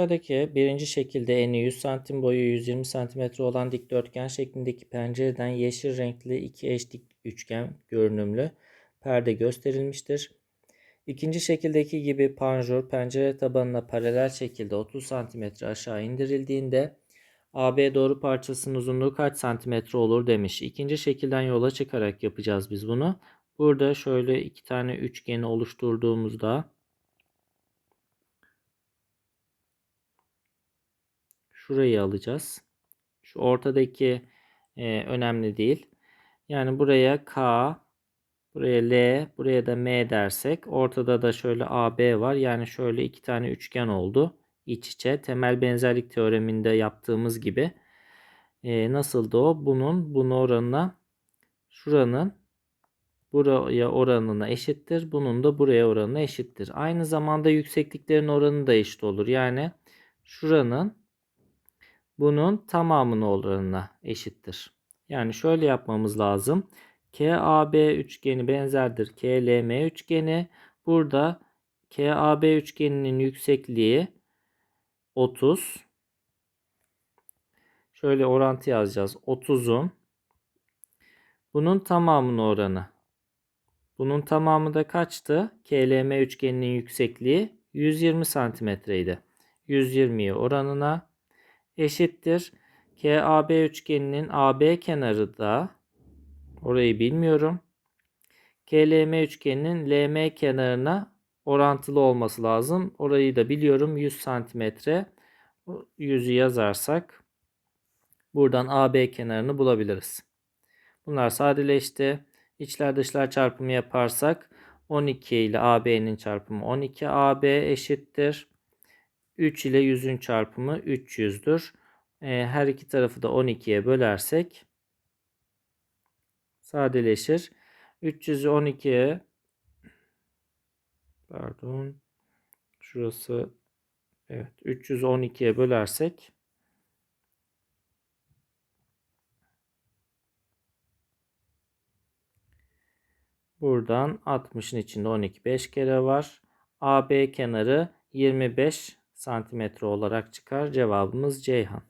Aşağıdaki birinci şekilde eni 100 santim boyu 120 santimetre olan dikdörtgen şeklindeki pencereden yeşil renkli iki eş dik üçgen görünümlü perde gösterilmiştir. İkinci şekildeki gibi panjur pencere tabanına paralel şekilde 30 santimetre aşağı indirildiğinde AB doğru parçasının uzunluğu kaç santimetre olur demiş. İkinci şekilden yola çıkarak yapacağız biz bunu. Burada şöyle iki tane üçgeni oluşturduğumuzda şurayı alacağız. Şu ortadaki e, önemli değil. Yani buraya K, buraya L, buraya da M dersek ortada da şöyle AB var. Yani şöyle iki tane üçgen oldu iç içe. Temel benzerlik teoreminde yaptığımız gibi. E, nasıldı o? Bunun bunu oranına şuranın buraya oranına eşittir. Bunun da buraya oranına eşittir. Aynı zamanda yüksekliklerin oranı da eşit olur. Yani şuranın bunun tamamının oranına eşittir. Yani şöyle yapmamız lazım. KAB üçgeni benzerdir KLM üçgeni. Burada KAB üçgeninin yüksekliği 30. Şöyle orantı yazacağız. 30'un bunun tamamının oranı. Bunun tamamı da kaçtı? KLM üçgeninin yüksekliği 120 santimetreydi. 120'yi oranına eşittir. KAB üçgeninin AB kenarı da orayı bilmiyorum. KLM üçgeninin LM kenarına orantılı olması lazım. Orayı da biliyorum 100 santimetre. 100'ü yazarsak buradan AB kenarını bulabiliriz. Bunlar sadeleşti. İçler dışlar çarpımı yaparsak 12 ile AB'nin çarpımı 12 AB eşittir. 3 ile 100'ün çarpımı 300'dür. Ee, her iki tarafı da 12'ye bölersek sadeleşir. 300'ü 12'ye pardon şurası evet 312'ye bölersek Buradan 60'ın içinde 12 5 kere var. AB kenarı 25 santimetre olarak çıkar. Cevabımız Ceyhan.